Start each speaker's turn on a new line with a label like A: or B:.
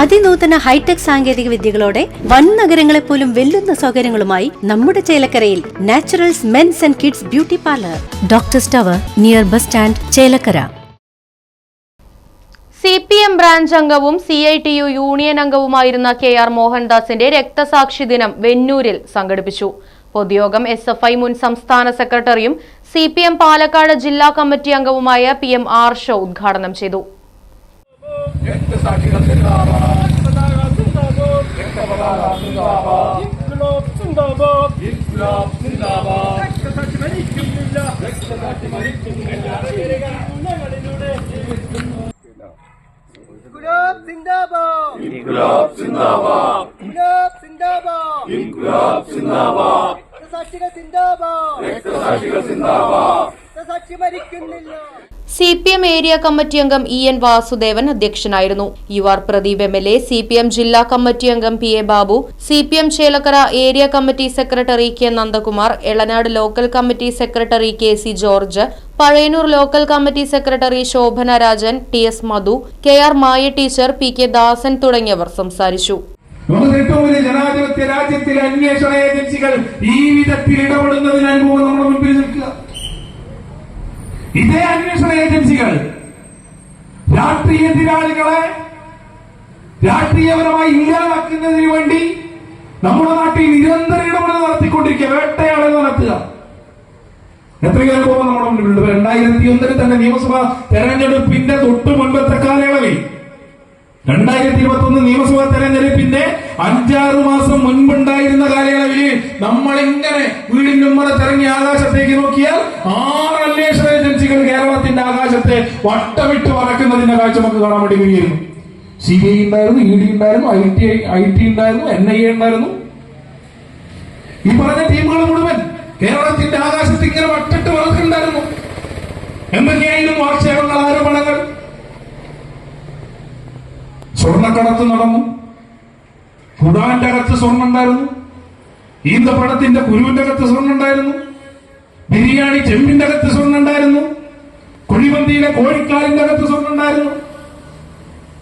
A: അതിനൂതന hi tech സാങ്കേതിക വിദ്യകളോടെ വൻ നഗരങ്ങളെ പോലും വെല്ലുന്ന സൗകര്യങ്ങളുമായി നമ്മുടെ ചേലക്കരയിൽ Naturals men's and kids beauty parlour. Doctor സ്റ്റവർ near bus stand Chelakkara.
B: C P M branch അംഗവും C I T U union അംഗവുമായിരുന്ന K R മോഹൻദാസിന്റെ രക്തസാക്ഷി ദിനം വെന്നൂരിൽ സംഘടിപ്പിച്ചു. പൊതുയോഗം എസ് എഫ് ഐ മുൻ സംസ്ഥാന സെക്രട്ടറിയും സി പി എം പാലക്കാട് ജില്ലാ കമ്മിറ്റി അംഗവുമായ പി എം ആർഷോ ഉദ്ഘാടനം ചെയ്തു.
C: രക്തസാക്ഷികൾ സിന്ദാബാദ് രക്തസാക്ഷി മരിക്കുന്നില്ല
B: C P M area committee അംഗം ഇ എൻ വാസുദേവൻ അധ്യക്ഷനായിരുന്നു. U R Pradeep M L A C P M ജില്ലാ കമ്മിറ്റി അംഗം P A Babu C P M Chelakkara area committee secretary K Nandakumar Elanad local committee secretary K C George Pazhayannur local committee secretary Shobhana Rajan T S Madhu K R Maya teacher P K Dasan തുടങ്ങിയവർ സംസാരിച്ചു.
D: ജനാധിപത്യ രാജ്യത്തിലെ അന്വേഷണ ഏജൻസികൾ ഈ വിധത്തിൽ ഇടപെടുന്നതിന് അനുഭവം നമ്മുടെ മുൻപിൽ നിൽക്കുക. ഇതേ അന്വേഷണ ഏജൻസികൾ രാഷ്ട്രീയ എതിരാളികളെ രാഷ്ട്രീയപരമായി ഇല്ലാതാക്കുന്നതിന് വേണ്ടി നമ്മുടെ നാട്ടിൽ നിരന്തര ഇടപെടൽ നടത്തിക്കൊണ്ടിരിക്കുക വേട്ടയാളെ നടത്തുക. എത്രയോ പോകുമ്പോൾ നമ്മുടെ മുന്നിലുണ്ട് രണ്ടായിരത്തി ഒന്നിൽ തന്നെ നിയമസഭാ തെരഞ്ഞെടുപ്പിന്റെ തൊട്ട് മുൻപത്തെ കാലയളവിൽ രണ്ടായിരത്തി ഇരുപത്തി ഒന്ന് നിയമസഭാ തെരഞ്ഞെടുപ്പിന്റെ അഞ്ചാറ് മാസം മുൻപുണ്ടായിരുന്ന കാലയളവിൽ നമ്മൾ ഇങ്ങനെ വീടിന്റെ ഉമ്മറ തിറങ്ങി ആകാശത്തേക്ക് നോക്കിയാൽ ആറ് ആകാശത്തെ വട്ടമിട്ട് വളക്കുന്നതിന്റെ കാഴ്ച നമുക്ക് കാണാൻ വേണ്ടി കഴിയുന്നു സി ബി ഐ ഉണ്ടായിരുന്നു ഇ ഡി ഉണ്ടായിരുന്നു ഐ ടി ഐ ടി ഉണ്ടായിരുന്നു എൻ ഐ എ ഉണ്ടായിരുന്നു. ഈ പറഞ്ഞ ടീമുകൾ മുഴുവൻ കേരളത്തിന്റെ ആകാശത്ത് ഇങ്ങനെ വട്ടിട്ട് വളർത്തുണ്ടായിരുന്നു എന്തൊക്കെയായിരുന്നു ആക്ഷേപങ്ങൾ ആരോപണങ്ങൾ. സ്വർണക്കടത്ത് നടന്നു. കുടാന്റെ അകത്ത് സ്വർണം ഉണ്ടായിരുന്നു ഈന്തപ്പഴത്തിന്റെ കുരുവിന്റെ അകത്ത് സ്വർണം ഉണ്ടായിരുന്നു ബിരിയാണി ചെമ്പിന്റെ അകത്ത് സ്വർണം ഉണ്ടായിരുന്നു കുഴിമന്തിയിലെ കോഴിക്കാലിന്റെ അകത്ത് സ്വർണം ഉണ്ടായിരുന്നു